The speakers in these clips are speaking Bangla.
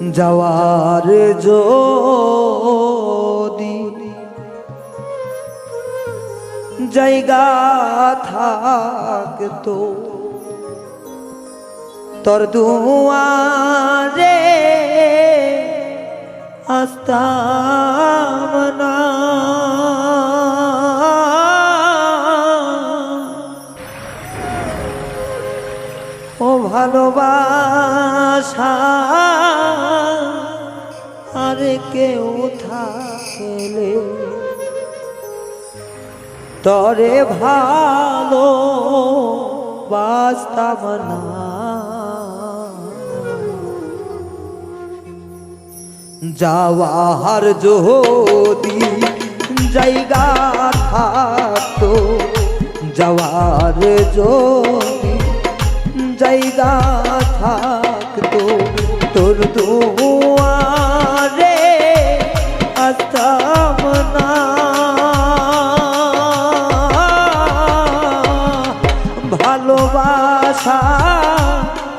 যাওয়ার যদি জায়গা থাকতো তোর দুয়ারে আসতাম না। ও ভালোবাসা আর কেউ থাকলে তরে ভালো বাস্তাব না। যাওয়ার যদি জায়গা থাকতো, যাওয়ার যদি জায়গা থাকতো তোর দুয়ারে আসতাম না ভালোবাসা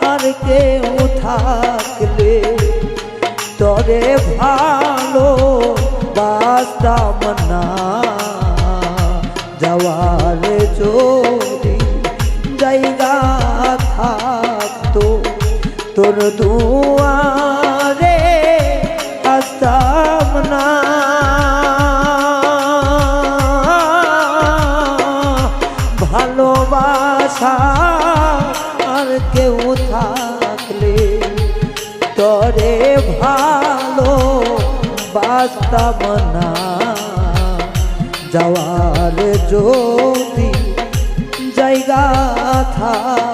আর কেউ থাকলে তরে ভালো বাস্তাম না যাওয়ার যদি জায়গা দুয়ারে আসতাম না। ভালোবাসা আর কেউ থাকলে তরে ভালো বাস্তব না। যাওয়ার যদি জায়গা থাকতো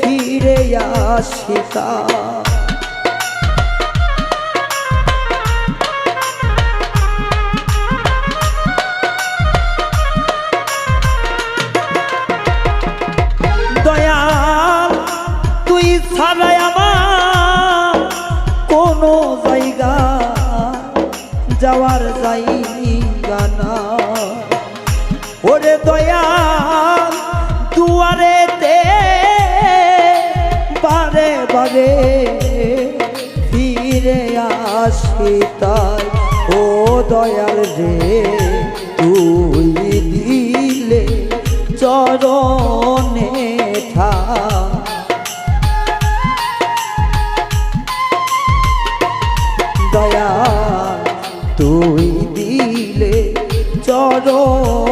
ফিরে আসিতা। দয়াল তুই ছাড়াই আমার কোনো জায়গা যাওয়ার জায়গা না। ওরে দয়াল বারে ফিরে আসি তাই। ও দয়াল রে তুই দিলে চরণে থা দয়া তুই দিলে চরণে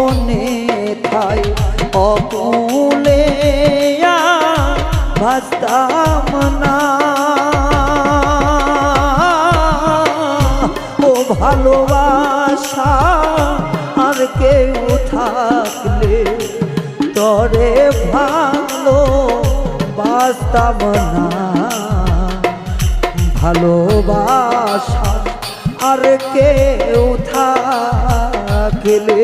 থাকলে তরে ভালো বাস্তাব না ভালোবাসা আর কেউ থাকলে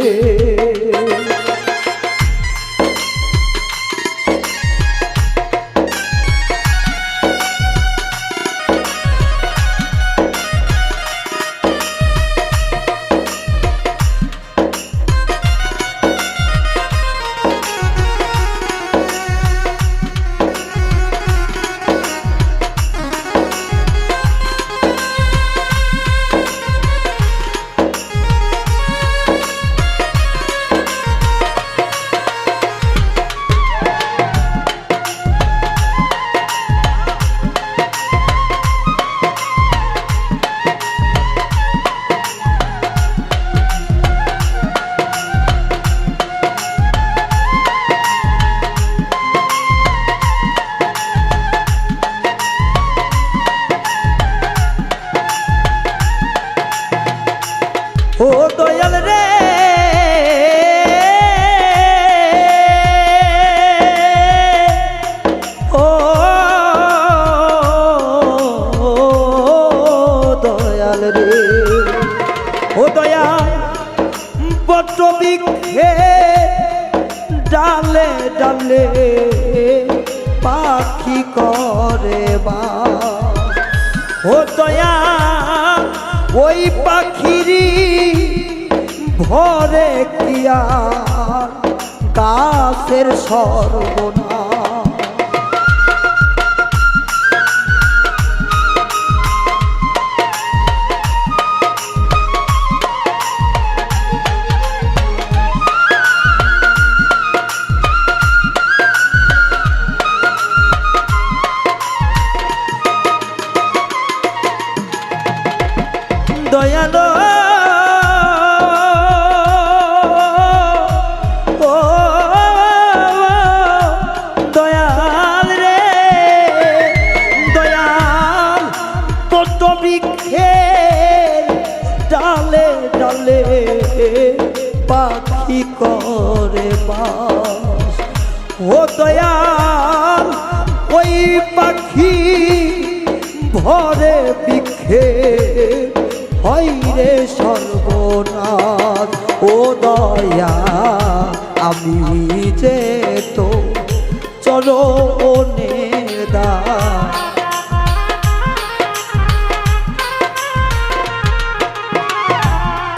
দয়াল রে। ও দয়াল রে। ও দয়াল বট বিক্ষে ডালে ডালে পাখি করে বা ও দয়া ওই পাখিরি ভরে কিয়া গাছের সর্বনা করে বাস ও দয়াল, ওই পাখি ভরে বৃক্ষে হয় সর্বনাথ ও দয়া আমি যে তো চলো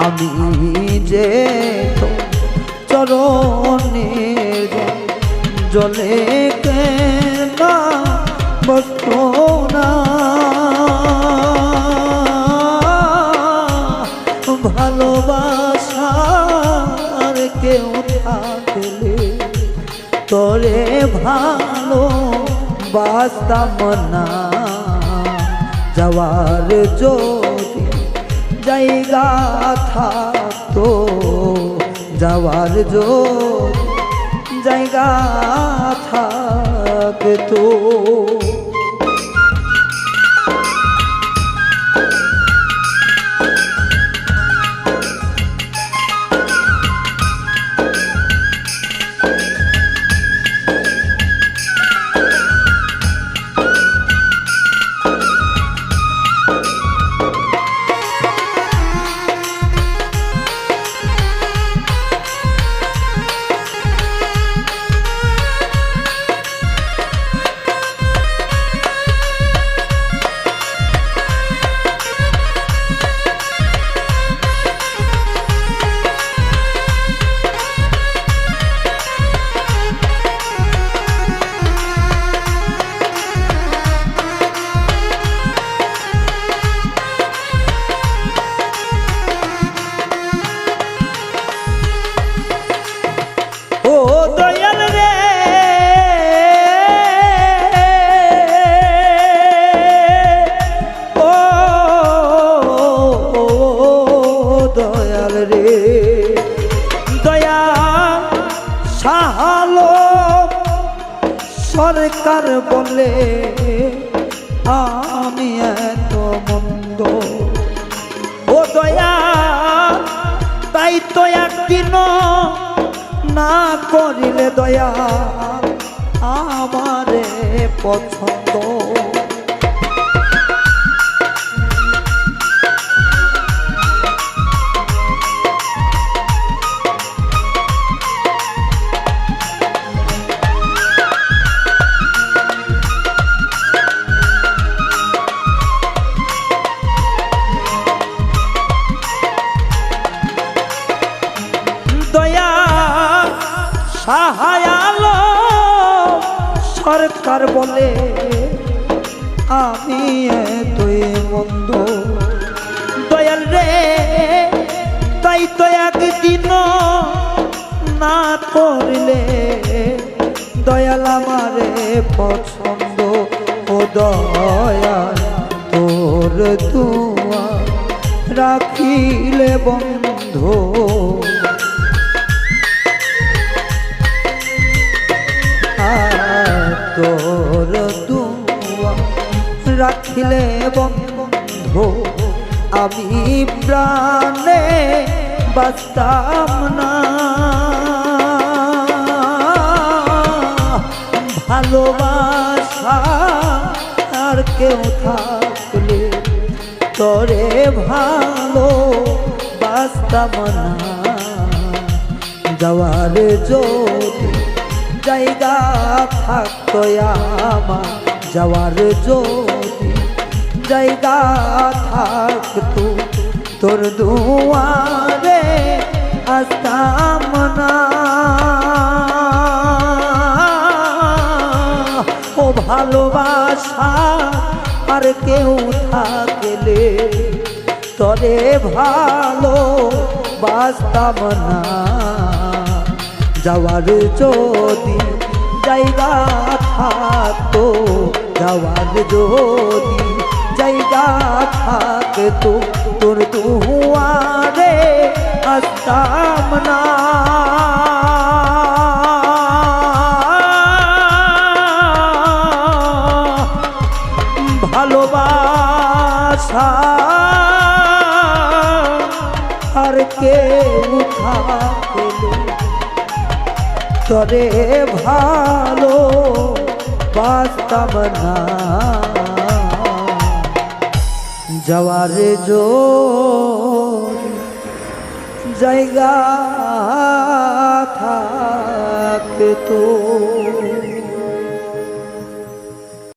আমি যে তো জলে না? ভালোবাসার কেউ থাকলে তোরে ভালো বাস্তাম না। যাওয়ার যদি জায়গা থাকতো, যাওয়ার যদি জায়গা থাকতো। রে। দয়া সাহালো সরকার বলে, আমি এত মন্দ। ও দয়া, তাই তো একদিন না করিলে দয়া। আমারে পছন্দ। সাহায়ালো সরকার বলে, আমি তুই মন্দ দয়াল রে, তাই তো একদিন না করলে। দয়াল আমারে পছন্দ ও দয়াল তোর তুয়া রাখিলে বন্ধু। তোর দুয়া রাখিলে বন্ধু, আমি প্রাণে বাস্তাম না। ভালোবাসা আর কেউ থাকলে তোরে ভালো বাস্তাম না। যাওয়ার যদি জায়গা থাকতো আমার যাওয়ার যদি। জায়গা থাকতো তোর দুয়ারে আসতাম না ও ভালোবাসা, আর কেউ থাকলে তরে ভালো বাস্তব না। যাওয়ার যদি জায়গা থাকতো, যাওয়ার যদি জায়গা থাকতো। তোর দুয়ারে আসতাম না। ভালোবাসা আর কেউ থাকলে তরে ভালো বাস্তব না যাওয়ার জো জায়গা থাকতো